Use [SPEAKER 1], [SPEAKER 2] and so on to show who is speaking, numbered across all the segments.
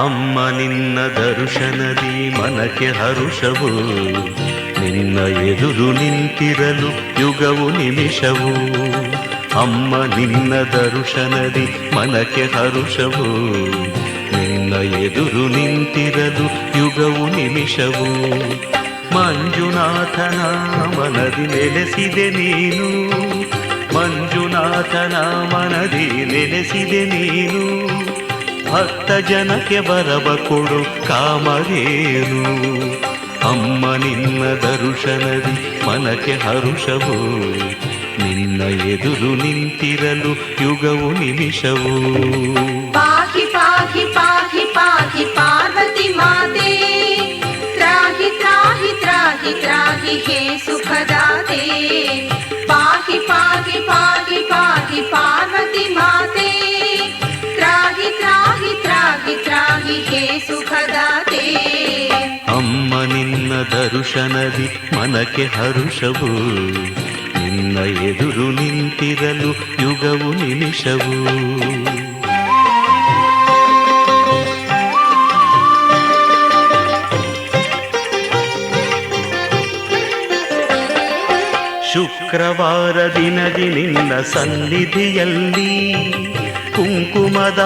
[SPEAKER 1] ಅಮ್ಮ ನಿನ್ನ ದರ್ಶನದಿ ಮನಕ್ಕೆ ಹರುಷವು ನಿನ್ನ ಎದುರು ನಿಂತಿರಲು ಯುಗವು ನಿಮಿಷವು ಅಮ್ಮ ನಿನ್ನ ದರ್ಶನದಿ ಮನಕ್ಕೆ ಹರುಷವು ನಿನ್ನ ಎದುರು ನಿಂತಿರಲು ಯುಗವು ನಿಮಿಷವು ಮಂಜುನಾಥನ ಮನದಿ ನೆಲೆಸಿದೆ ನೀನು ಮಂಜುನಾಥನ ಮನದಿ ನೆಲೆಸಿದೆ ನೀನು ಭಕ್ತ ಜನಕ್ಕೆ ಬರಬ ಕೊಡು ಕಾಮರೇನು ಅಮ್ಮ ನಿನ್ನ ದರುಶನದಿ ಮನಕ್ಕೆ ಹರುಷವು ನಿನ್ನ ಎದುರು ನಿಂತಿರಲು ಯುಗವು ನಿಮಿಷವು
[SPEAKER 2] ಪಾಹಿ ಪಾಹಿ ಪಾಹಿ ಪಾಹಿ ಪಾರ್ವತಿ ಮಾತೆ ತ್ರಾಹಿ ತ್ರಾಹಿ ತ್ರಾಹಿ
[SPEAKER 1] ತ್ರಾಹಿ ಹೇ ದರ್ಶನದಿ ಮನಕ್ಕೆ ಹರುಷವು. ನಿನ್ನ ಎದುರು ನಿಂತಿರಲು ಯುಗವು ನಿಮಿಷವು. ಶುಕ್ರವಾರ ದಿನದಿ ನಿನ್ನ ಸನ್ನಿಧಿಯಲ್ಲಿ ಕುಂಕುಮದಾರ್ಚನೆಯು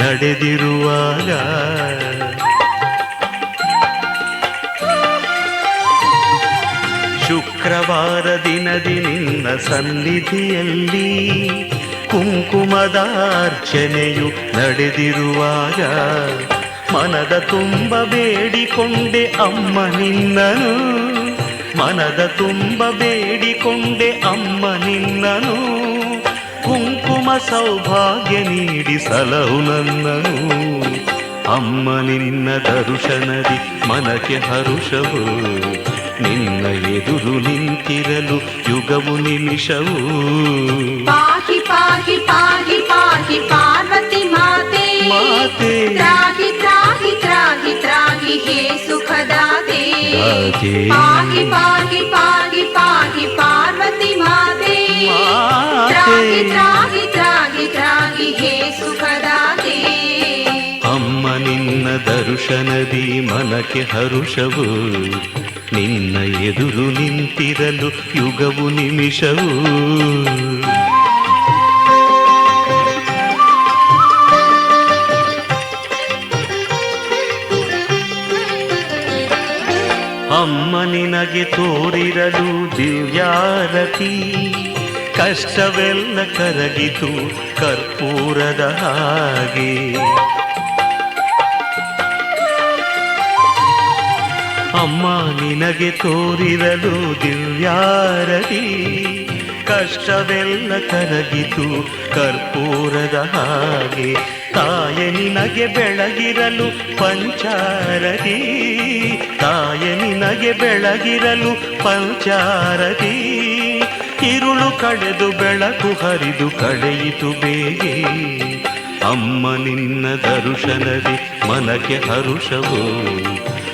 [SPEAKER 1] ನಡೆದಿರುವಾಗ ಶುಕ್ರವಾರ ದಿನದಿ ನಿನ್ನ ಸನ್ನಿಧಿಯಲ್ಲಿ ಕುಂಕುಮದ ಅರ್ಚನೆಯು ನಡೆದಿರುವಾಗ ಮನದ ತುಂಬ ಬೇಡಿಕೊಂಡೆ ಅಮ್ಮ ನಿನ್ನನು. ಮನದ ತುಂಬ ಬೇಡಿಕೊಂಡೆ ಅಮ್ಮ ನಿನ್ನನು. ಕುಂಕುಮ ಸೌಭಾಗ್ಯ ನೀಡಿ ಸಲಹು ನನ್ನನು. ಅಮ್ಮ ನಿನ್ನ ದರ್ಶನದಿ ಮನಕ್ಕೆ ಹರುಷವು.
[SPEAKER 2] నిన్న ఎదురు నింతిరలు
[SPEAKER 1] యుగము
[SPEAKER 2] నిమిషవు పాహి పాహి పాహి పాహి పార్వతి
[SPEAKER 1] మాతే.
[SPEAKER 2] మాతే. త్రాగి త్రాగి త్రాగి త్రాగి హే
[SPEAKER 1] సుఖదాతే.
[SPEAKER 2] పాహి పాహి పాహి పాహి పార్వతి మాతే.
[SPEAKER 1] త్రాగి త్రాగి ದರ್ಶನದಿ ಮನಕ್ಕೆ ಹರುಷವು. ನಿನ್ನ ಎದುರು ನಿಂತಿರಲು ಯುಗವು ನಿಮಿಷವು. ಅಮ್ಮ ನಿನಗೆ ತೋರಿರಲು ದಿವ್ಯಾರತಿ. ಕಷ್ಟವೆಲ್ಲ ಕರಗಿತು ಕರ್ಪೂರದ ಹಾಗೆ. ಅಮ್ಮ ನಿನಗೆ ತೋರಿರಲು ದಿವ್ಯಾರತಿ. ಕಷ್ಟವೆಲ್ಲ ಕರಗಿತು ಕರ್ಪೂರದ ಹಾಗೆ. ತಾಯ ನಿನಗೆ ಬೆಳಗಿರಲು ಪಂಚಾರತಿ. ತಾಯ ನಿನಗೆ ಬೆಳಗಿರಲು ಪಂಚಾರತಿ. ಇರುಳು ಕಳೆದು ಬೆಳಕು ಹರಿದು ಕಳೆಯಿತು ಬೇಗೆ. ಅಮ್ಮ ನಿನ್ನ ದರ್ಶನದಿ ಮನಕ್ಕೆ ಹರುಷವು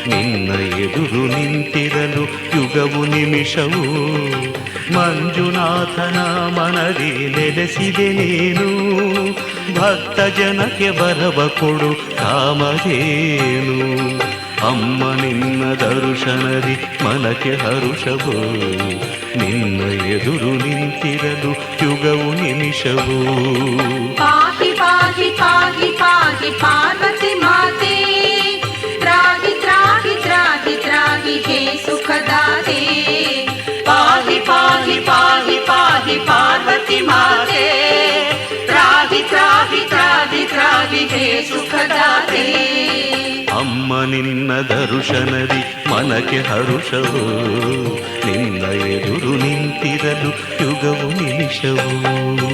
[SPEAKER 1] ನಿನ್ನ ಎದುರು ನಿಂತಿರಲು ಯುಗವು ನಿಮಿಷವು ಮಂಜುನಾಥನ ಮನದಿ ನೆಲೆಸಿದೆ ನೀನು ಭಕ್ತ ಜನಕ್ಕೆ ಬರವ ಕೊಡು ಕಾಮಧೇನು ಅಮ್ಮ ನಿನ್ನ ದರ್ಶನದಿ ಮನಕ್ಕೆ ಹರುಷವು ನಿನ್ನ ಎದುರು ನಿಂತಿರಲು ಯುಗವು ನಿಮಿಷವು
[SPEAKER 2] पाहि पाहि पाहि पाहि पार्वती माते त्राहि त्राहि त्राहि त्राहि हे सुखदाते पाहि पाहि पाहि पाहि पार्वती माते त्राहि त्राहि त्राहि त्राहि हे सुखदाते
[SPEAKER 1] ಅಮ್ಮ ನಿನ್ನ ದರ್ಶನದಿ ಮನಕ್ಕೆ ಹರುಷವು ನಿನ್ನ ಎದುರು ನಿಂತಿರಲು ಯುಗವು ನಿಮಿಷವು